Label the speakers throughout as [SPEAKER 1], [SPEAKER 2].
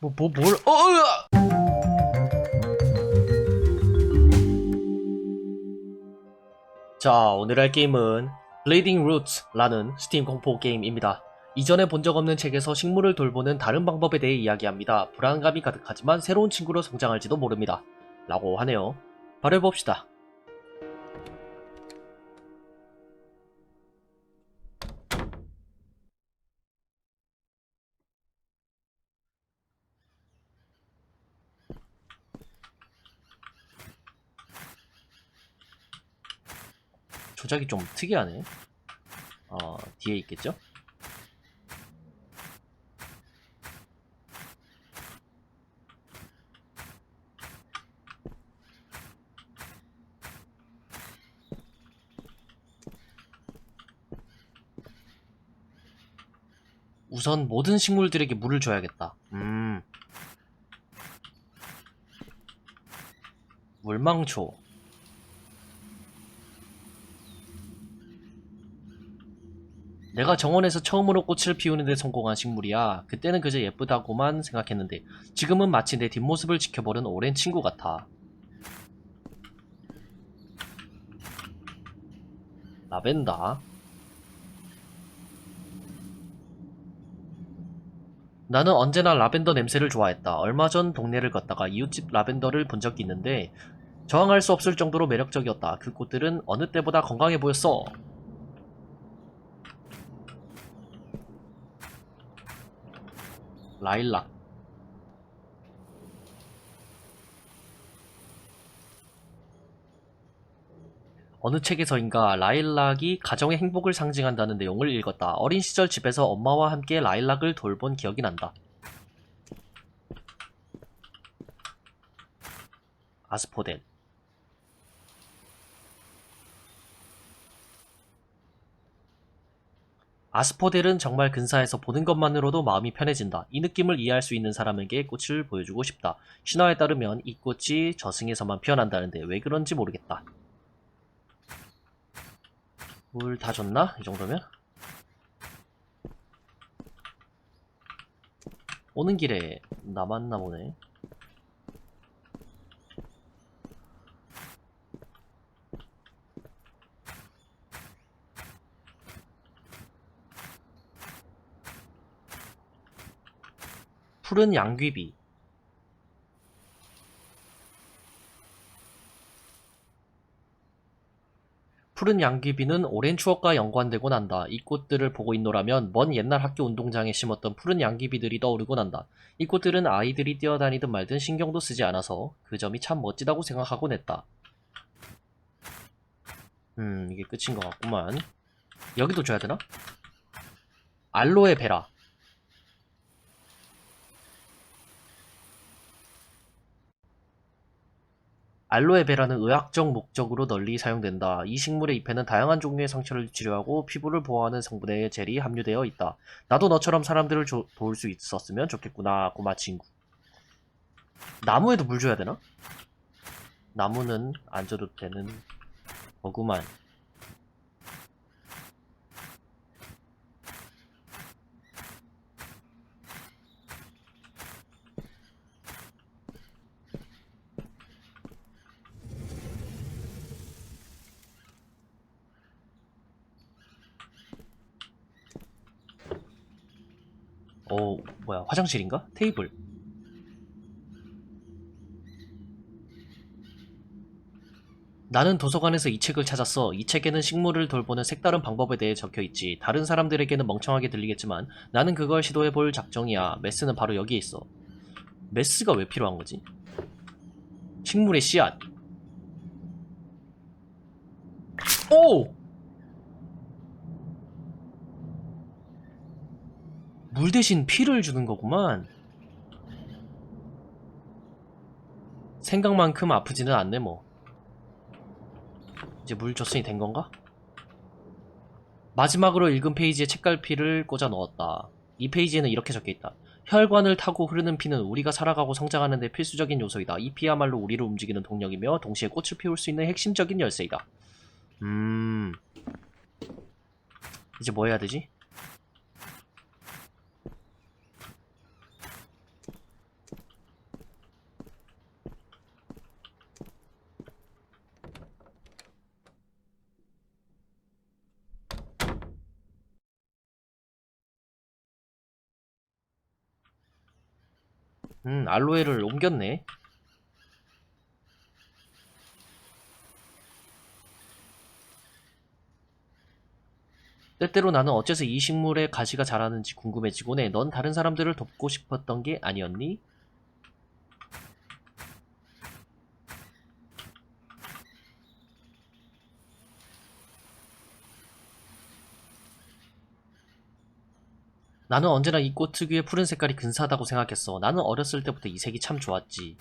[SPEAKER 1] 뭐, 뭐, 뭘, 어, 으아! 자, 오늘 할 게임은 Bleeding Roots라는 스팀 공포 게임입니다. 이전에 본 적 없는 책에서 식물을 돌보는 다른 방법에 대해 이야기합니다. 불안감이 가득하지만 새로운 친구로 성장할지도 모릅니다. 라고 하네요. 바로 해봅시다. 조작이 좀 특이하네. 어, 뒤에 있겠죠? 우선 모든 식물들에게 물을 줘야겠다. 음. 물망초. 내가 정원에서 처음으로 꽃을 피우는 데 성공한 식물이야. 그때는 그저 예쁘다고만 생각했는데 지금은 마치 내 뒷모습을 지켜보는 오랜 친구 같아. 라벤더. 나는 언제나 라벤더 냄새를 좋아했다. 얼마 전 동네를 걷다가 이웃집 라벤더를 본 적이 있는데 저항할 수 없을 정도로 매력적이었다. 그 꽃들은 어느 때보다 건강해 보였어. 라일락 어느 책에서인가 라일락이 가정의 행복을 상징한다는 내용을 읽었다. 어린 시절 집에서 엄마와 함께 라일락을 돌본 기억이 난다. 아스포덴 아스포델은 정말 근사해서 보는 것만으로도 마음이 편해진다. 이 느낌을 이해할 수 있는 사람에게 꽃을 보여주고 싶다. 신화에 따르면 이 꽃이 저승에서만 피어난다는데 왜 그런지 모르겠다. 물 다 줬나? 이 정도면? 오는 길에 남았나 보네. 푸른 양귀비 푸른 양귀비는 오랜 추억과 연관되곤 한다. 이 꽃들을 보고 있노라면 먼 옛날 학교 운동장에 심었던 푸른 양귀비들이 떠오르곤 한다. 이 꽃들은 아이들이 뛰어다니든 말든 신경도 쓰지 않아서 그 점이 참 멋지다고 생각하곤 했다. 음, 이게 끝인 것 같구만. 여기도 줘야 되나? 알로에 베라. 알로에베라는 의학적 목적으로 널리 사용된다. 이 식물의 잎에는 다양한 종류의 상처를 치료하고 피부를 보호하는 성분의 젤이 함유되어 있다. 나도 너처럼 사람들을 조- 도울 수 있었으면 좋겠구나, 꼬마 친구. 나무에도 물 줘야 되나? 나무는 안 줘도 되는 거구만. 어, 뭐야, 화장실인가? 테이블. 나는 도서관에서 이 책을 찾았어. 이 책에는 식물을 돌보는 색다른 방법에 대해 적혀 있지. 다른 사람들에게는 멍청하게 들리겠지만 나는 그걸 시도해 볼 작정이야. 메스는 바로 여기에 있어. 메스가 왜 필요한 거지? 식물의 씨앗. 오! 물 대신 피를 주는 거구만. 생각만큼 아프지는 않네 뭐. 이제 물 줬으니 된 건가? 마지막으로 읽은 페이지에 책갈피를 꽂아 넣었다. 이 페이지에는 이렇게 적혀 있다. 혈관을 타고 흐르는 피는 우리가 살아가고 성장하는 데 필수적인 요소이다. 이 피야말로 우리를 움직이는 동력이며 동시에 꽃을 피울 수 있는 핵심적인 열쇠이다. 음. 이제 뭐 해야 되지? 음, 알로에를 옮겼네. 때때로 나는 어째서 이 식물에 가시가 자라는지 궁금해지곤 해. 넌 다른 사람들을 돕고 싶었던 게 아니었니? 나는 언제나 이 꽃 특유의 푸른 색깔이 근사하다고 생각했어. 나는 어렸을 때부터 이 색이 참 좋았지.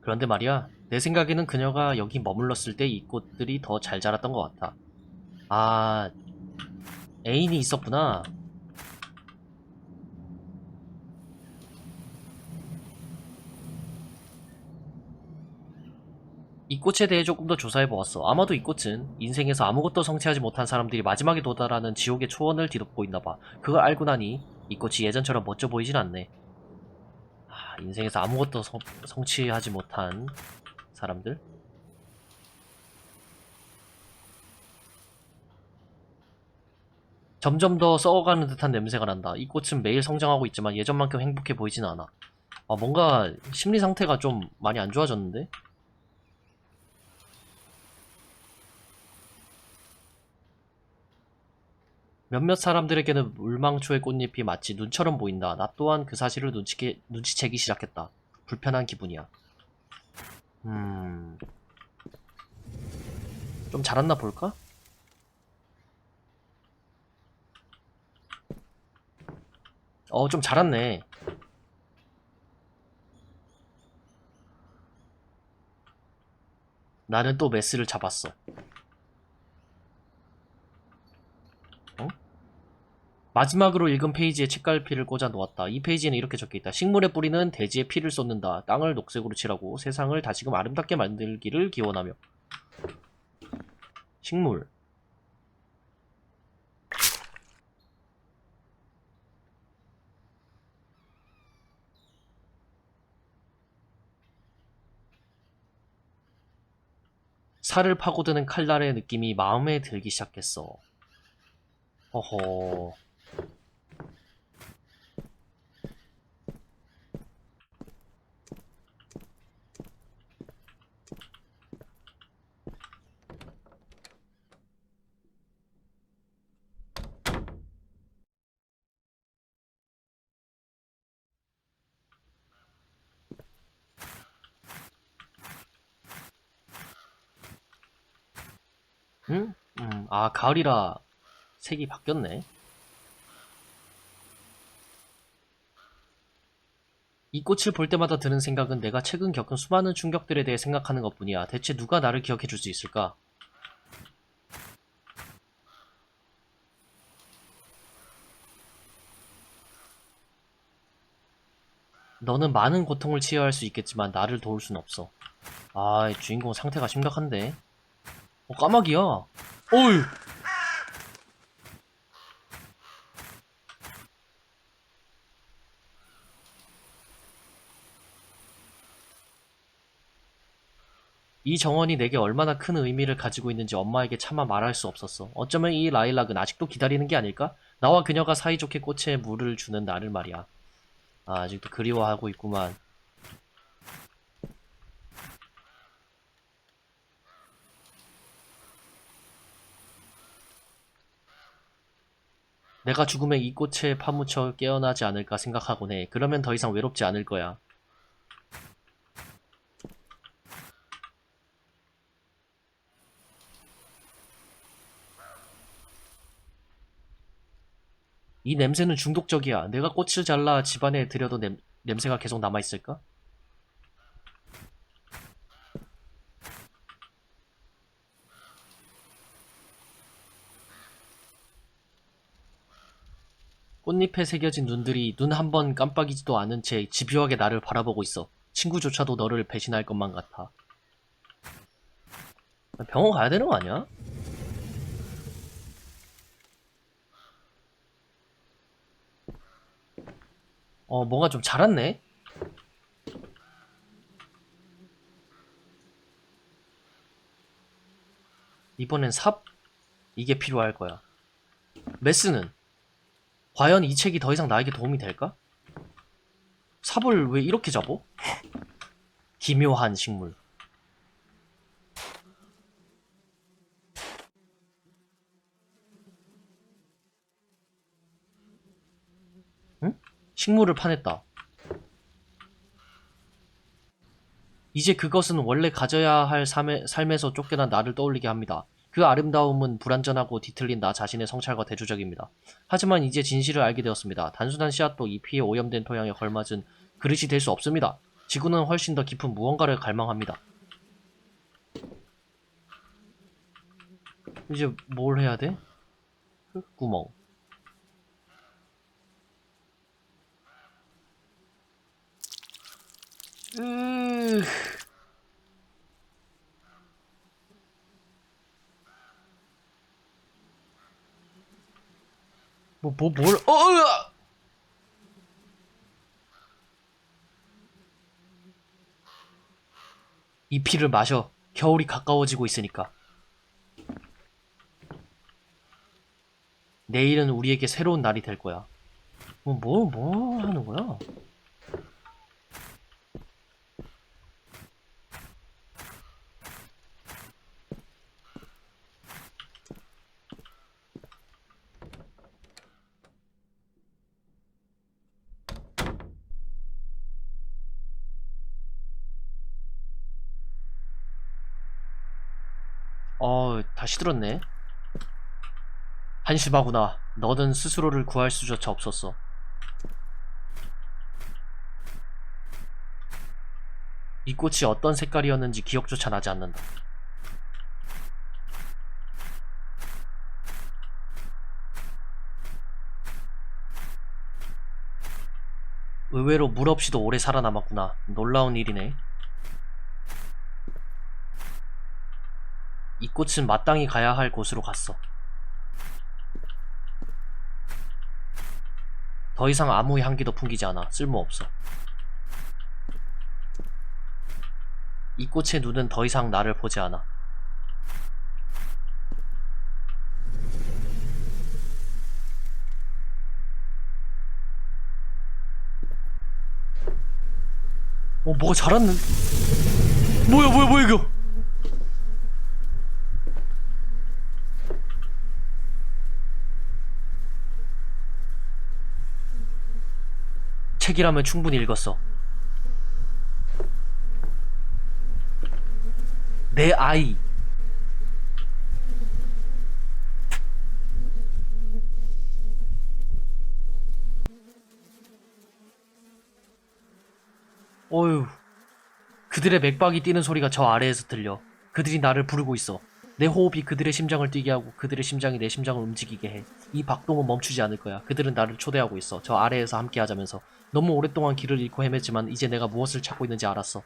[SPEAKER 1] 그런데 말이야, 내 생각에는 그녀가 여기 머물렀을 때 이 꽃들이 더 잘 자랐던 것 같아. 아, 애인이 있었구나. 이 꽃에 대해 조금 더 조사해 보았어. 아마도 이 꽃은 인생에서 아무것도 성취하지 못한 사람들이 마지막에 도달하는 지옥의 초원을 뒤덮고 있나 봐. 그걸 알고 나니 이 꽃이 예전처럼 멋져 보이진 않네. 아, 인생에서 아무것도 성, 성취하지 못한 사람들? 점점 더 썩어가는 듯한 냄새가 난다. 이 꽃은 매일 성장하고 있지만 예전만큼 행복해 보이진 않아. 아, 뭔가 심리 상태가 좀 많이 안 좋아졌는데? 몇몇 사람들에게는 물망초의 꽃잎이 마치 눈처럼 보인다. 나 또한 그 사실을 눈치게, 눈치채기 시작했다. 불편한 기분이야. 음... 좀 자랐나 볼까? 어, 좀 자랐네. 나는 또 메스를 잡았어. 어? 마지막으로 읽은 페이지에 책갈피를 꽂아 놓았다. 이 페이지에는 이렇게 적혀 있다. 식물의 뿌리는 대지에 피를 쏟는다. 땅을 녹색으로 칠하고 세상을 다시금 아름답게 만들기를 기원하며. 식물. 살을 파고드는 칼날의 느낌이 마음에 들기 시작했어. 허허. 응? 음, 아, 가을이라 색이 바뀌었네. 이 꽃을 볼 때마다 드는 생각은 내가 최근 겪은 수많은 충격들에 대해 생각하는 것 뿐이야. 대체 누가 나를 기억해 줄 수 있을까? 너는 많은 고통을 치유할 수 있겠지만 나를 도울 순 없어. 아, 이 주인공 상태가 심각한데. 어, 까마귀야. 어휴. 이 정원이 내게 얼마나 큰 의미를 가지고 있는지 엄마에게 차마 말할 수 없었어. 어쩌면 이 라일락은 아직도 기다리는 게 아닐까? 나와 그녀가 사이좋게 꽃에 물을 주는 나를 말이야. 아, 아직도 그리워하고 있구만. 내가 죽으면 이 꽃에 파묻혀 깨어나지 않을까 생각하곤 해. 그러면 더 이상 외롭지 않을 거야. 이 냄새는 중독적이야. 내가 꽃을 잘라 집안에 들여도 냄, 냄새가 계속 남아있을까? 꽃잎에 새겨진 눈들이 눈 한 번 깜빡이지도 않은 채 집요하게 나를 바라보고 있어. 친구조차도 너를 배신할 것만 같아. 병원 가야 되는 거 아니야? 어, 뭔가 좀 자랐네? 이번엔 삽? 이게 필요할 거야. 메스는? 과연 이 책이 더 이상 나에게 도움이 될까? 삽을 왜 이렇게 잡어? 기묘한 식물. 응? 식물을 파냈다. 이제 그것은 원래 가져야 할 삶에, 삶에서 쫓겨난 나를 떠올리게 합니다. 그 아름다움은 불완전하고 뒤틀린 나 자신의 성찰과 대조적입니다. 하지만 이제 진실을 알게 되었습니다. 단순한 씨앗도 잎이 오염된 토양에 걸맞은 그릇이 될 수 없습니다. 지구는 훨씬 더 깊은 무언가를 갈망합니다. 이제 뭘 해야 돼? 흙구멍. 으... 뭐, 뭐, 뭘, 어, 으아! 이 피를 마셔. 겨울이 가까워지고 있으니까. 내일은 우리에게 새로운 날이 될 거야. 뭐, 뭐, 뭐 하는 거야? 어, 다시 들었네. 한심하구나. 너는 스스로를 구할 수조차 없었어. 이 꽃이 어떤 색깔이었는지 기억조차 나지 않는다. 의외로 물 없이도 오래 살아남았구나. 놀라운 일이네. 꽃은 마땅히 가야 할 곳으로 갔어. 더 이상 아무 향기도 풍기지 않아. 쓸모없어. 이 꽃의 눈은 더 이상 나를 보지 않아. 어, 뭐가 자랐는? 뭐야, 뭐야, 뭐야, 이거? 책이라면 충분히 읽었어. 내 아이. 어휴. 그들의 맥박이 뛰는 소리가 저 아래에서 들려. 그들이 나를 부르고 있어. 내 호흡이 그들의 심장을 뛰게 하고 그들의 심장이 내 심장을 움직이게 해. 이 박동은 멈추지 않을 거야. 그들은 나를 초대하고 있어. 저 아래에서 함께 하자면서. 너무 오랫동안 길을 잃고 헤맸지만 이제 내가 무엇을 찾고 있는지 알았어.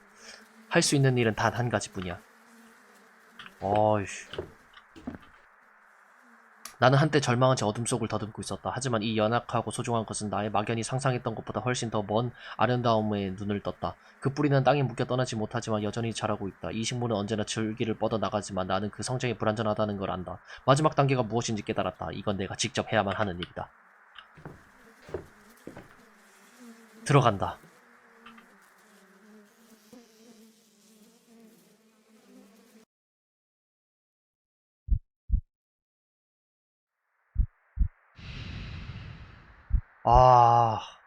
[SPEAKER 1] 할 수 있는 일은 단 한 가지뿐이야. 어이씨. 나는 한때 절망한 채 어둠 속을 더듬고 있었다. 하지만 이 연약하고 소중한 것은 나의 막연히 상상했던 것보다 훨씬 더 먼 아름다움에 눈을 떴다. 그 뿌리는 땅에 묶여 떠나지 못하지만 여전히 자라고 있다. 이 식물은 언제나 줄기를 뻗어 나가지만 나는 그 성장이 불완전하다는 걸 안다. 마지막 단계가 무엇인지 깨달았다. 이건 내가 직접 해야만 하는 일이다. 들어간다. 아.